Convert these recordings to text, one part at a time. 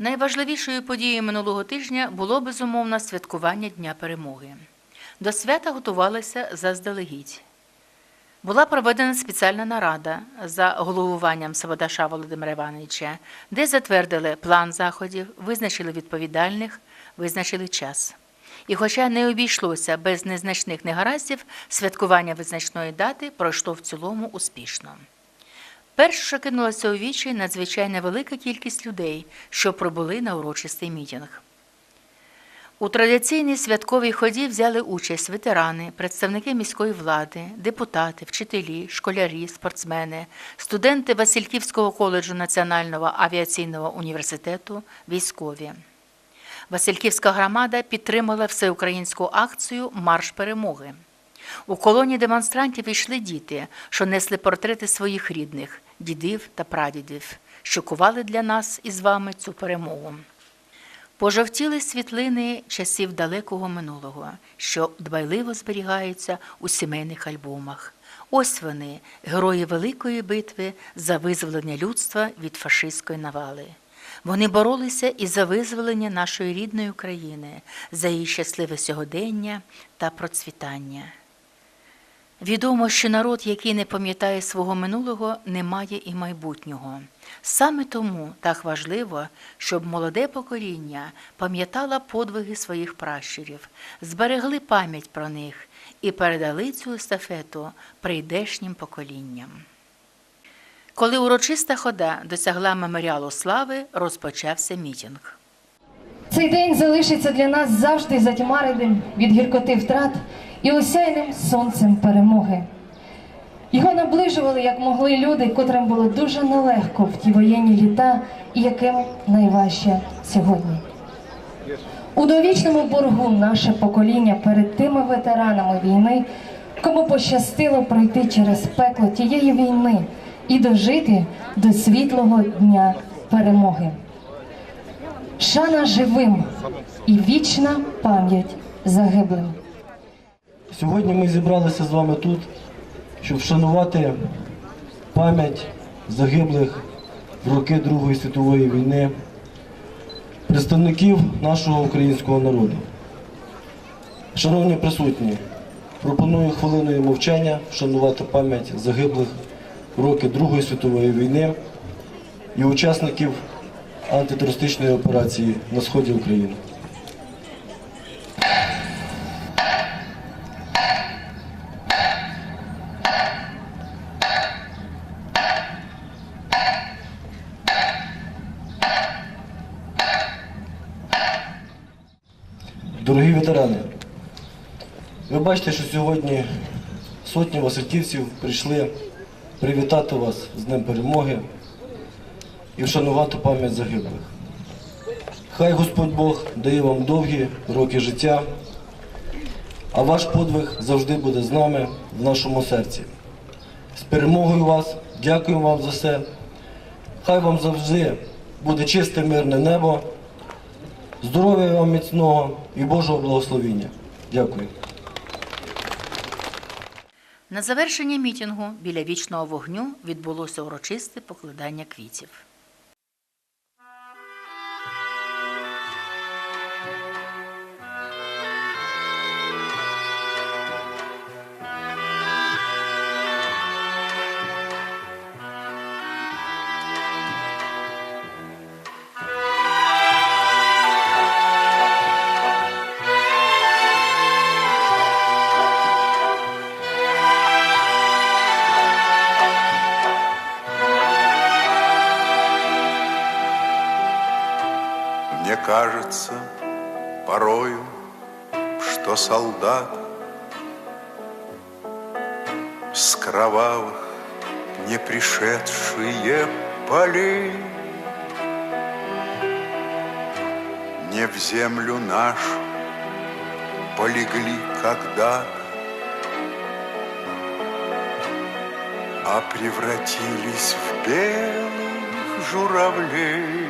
Найважливішою подією минулого тижня було безумовно святкування Дня перемоги. До свята готувалися заздалегідь. Була проведена спеціальна нарада за головуванням Саводаша Володимира Івановича, де затвердили план заходів, визначили відповідальних, визначили час. І хоча не обійшлося без незначних негараздів, святкування визначної дати пройшло в цілому успішно. Перше, що кинулося у вічі, надзвичайно велика кількість людей, що прибули на урочистий мітинг. У традиційній святковій ході взяли участь ветерани, представники міської влади, депутати, вчителі, школярі, спортсмени, студенти Васильківського коледжу Національного авіаційного університету, військові. Васильківська громада підтримала всеукраїнську акцію Марш перемоги. У колоні демонстрантів йшли діти, що несли портрети своїх рідних, дідів та прадідів, що кували для нас із вами цю перемогу. Пожовтіли світлини часів далекого минулого, що дбайливо зберігаються у сімейних альбомах. Ось вони, герої великої битви за визволення людства від фашистської навали. Вони боролися і за визволення нашої рідної України, за її щасливе сьогодення та процвітання. Відомо, що народ, який не пам'ятає свого минулого, не має і майбутнього. Саме тому так важливо, щоб молоде покоління пам'ятало подвиги своїх пращурів, зберегли пам'ять про них і передали цю естафету прийдешнім поколінням. Коли урочиста хода досягла меморіалу слави, розпочався мітинг. Цей день залишиться для нас завжди затьмареним від гіркоти втрат і осяйним сонцем перемоги. Його наближували, як могли люди, котрим було дуже нелегко в ті воєнні літа і яким найважче сьогодні. У довічному боргу наше покоління перед тими ветеранами війни, кому пощастило пройти через пекло тієї війни і дожити до світлого дня перемоги. Шана живим і вічна пам'ять загиблим. Сьогодні ми зібралися з вами тут, щоб вшанувати пам'ять загиблих в роки Другої світової війни, представників нашого українського народу. Шановні присутні, пропоную хвилиною мовчання вшанувати пам'ять загиблих в роки Другої світової війни і учасників антитерористичної операції на сході України. Ветерани, ви бачите, що сьогодні сотні васильківців прийшли привітати вас з Днем Перемоги і вшанувати пам'ять загиблих. Хай Господь Бог дає вам довгі роки життя, а ваш подвиг завжди буде з нами в нашому серці. З перемогою вас, дякую вам за все. Хай вам завжди буде чисте мирне небо. Здоров'я вам міцного і Божого благословіння. Дякую. На завершення мітингу біля вічного вогню відбулося урочисте покладання квітів. Кажется порою, что солдат С кровавых не пришедшие полей Не в землю нашу полегли когда-то А превратились в белых журавлей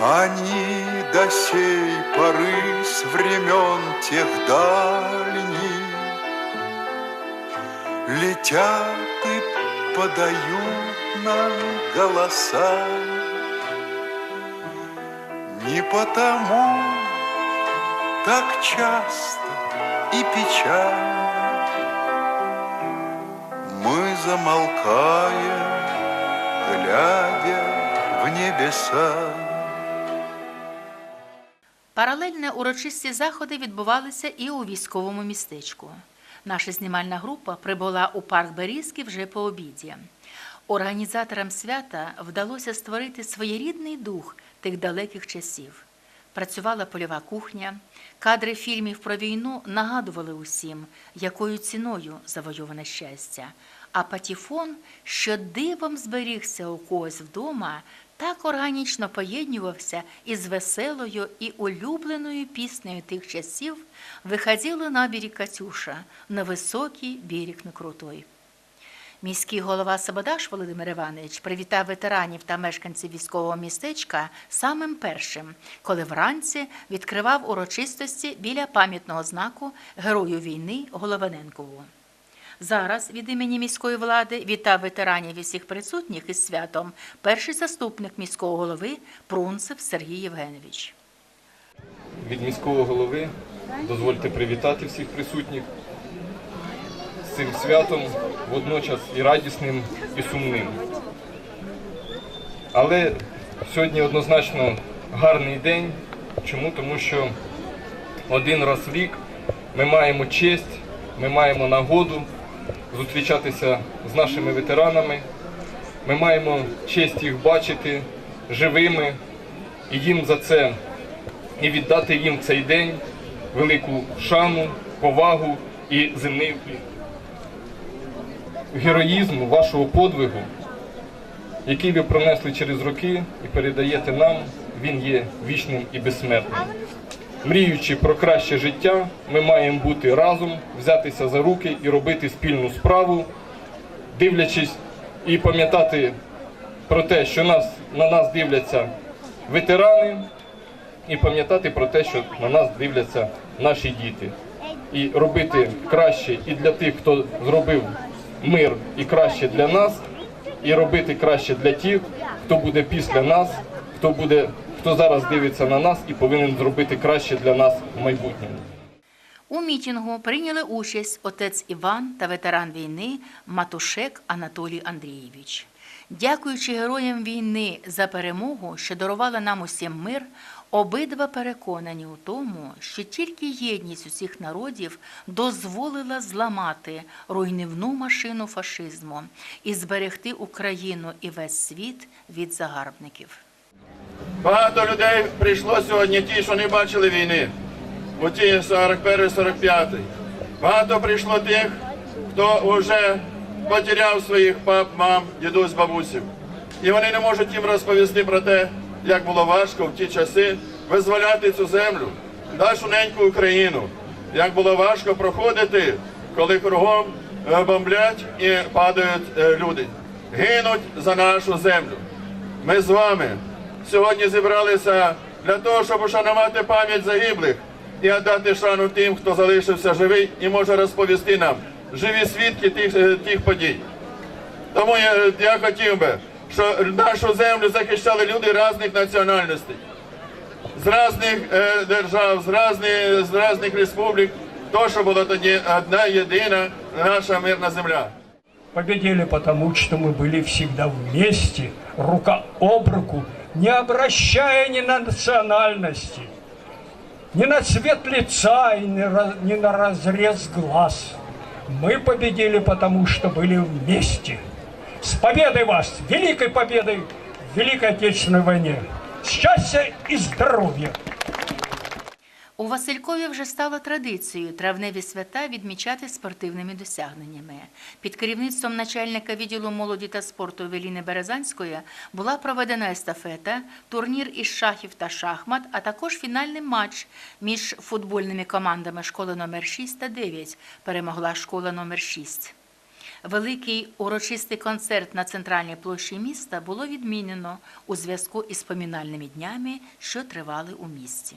Они до сей поры с времен тех дальних Летят и подают нам голоса. Не потому так часто и печально Мы замолкаем, глядя в небеса. Паралельно урочисті заходи відбувалися і у військовому містечку. Наша знімальна група прибула у парк Берізки вже по обіді. Організаторам свята вдалося створити своєрідний дух тих далеких часів. Працювала польова кухня, кадри фільмів про війну нагадували усім, якою ціною завойоване щастя. А патіфон, що дивом зберігся у когось вдома, так органічно поєднювався із веселою і улюбленою піснею тих часів виходила на берег Катюша на високий берег Некрутой. Міський голова Сабодаш Володимир Іванович привітав ветеранів та мешканців військового містечка самим першим, коли вранці відкривав урочистості біля пам'ятного знаку Герою війни Голованенкову. Зараз від імені міської влади вітав ветеранів і всіх присутніх із святом перший заступник міського голови Прунцев Сергій Євгенович. від міського голови дозвольте привітати всіх присутніх з цим святом, водночас і радісним, і сумним. Але сьогодні однозначно гарний день. Чому? Тому що один раз в рік ми маємо честь, ми маємо нагоду зустрічатися з нашими ветеранами. Ми маємо честь їх бачити живими і їм за це і віддати їм цей день велику шану, повагу і земний уклін. Героїзм вашого подвигу, який ви пронесли через роки і передаєте нам, він є вічним і безсмертним. Мріючи про краще життя, ми маємо бути разом, взятися за руки і робити спільну справу, дивлячись і пам'ятати про те, що нас, на нас дивляться ветерани, і пам'ятати про те, що на нас дивляться наші діти. І робити краще і для тих, хто зробив мир, і краще для нас, і робити краще для тих, хто буде після нас, хто буде, хто зараз дивиться на нас і повинен зробити краще для нас в майбутньому. У мітінгу прийняли участь отець Іван та ветеран війни Матушек Анатолій Андрійович. Дякуючи героям війни за перемогу, що дарувала нам усім мир, обидва переконані у тому, що тільки єдність усіх народів дозволила зламати руйнівну машину фашизму і зберегти Україну і весь світ від загарбників. Багато людей прийшло сьогодні, ті, що не бачили війни, у ті 41-45. Багато прийшло тих, хто вже потеряв своїх пап, мам, дідусь, бабусів. І вони не можуть їм розповісти про те, як було важко в ті часи визволяти цю землю, нашу неньку Україну. Як було важко проходити, коли кругом е, бомблять і падають е, люди. Гинуть за нашу землю. Ми з вами сьогодні зібралися для того, щоб ушанувати пам'ять загиблих і віддати шану тим, хто залишився живий і може розповісти нам живі свідки тих, е, тих подій. Тому я, я хотів би, що нашу землю захищали люди різних національностей, з різних е, держав, з різних, з різних республік. То, що була тоді одна єдина наша мирна земля. Победили потому, что мы были всегда вместе, рука об руку, не обращая ни на национальности, ни на цвет лица и ни на разрез глаз. Мы победили потому, что были вместе. С победой вас, великой победой в Великой Отечественной войне. Счастья и здоровья! У Василькові вже стало традицією травневі свята відмічати спортивними досягненнями. Під керівництвом начальника відділу молоді та спорту Евеліни Березанської була проведена естафета, турнір із шахів та шахмат, а також фінальний матч між футбольними командами школи номер 6 та 9 перемогла школа номер 6. Великий урочистий концерт на центральній площі міста було відмінено у зв'язку із помінальними днями, що тривали у місті.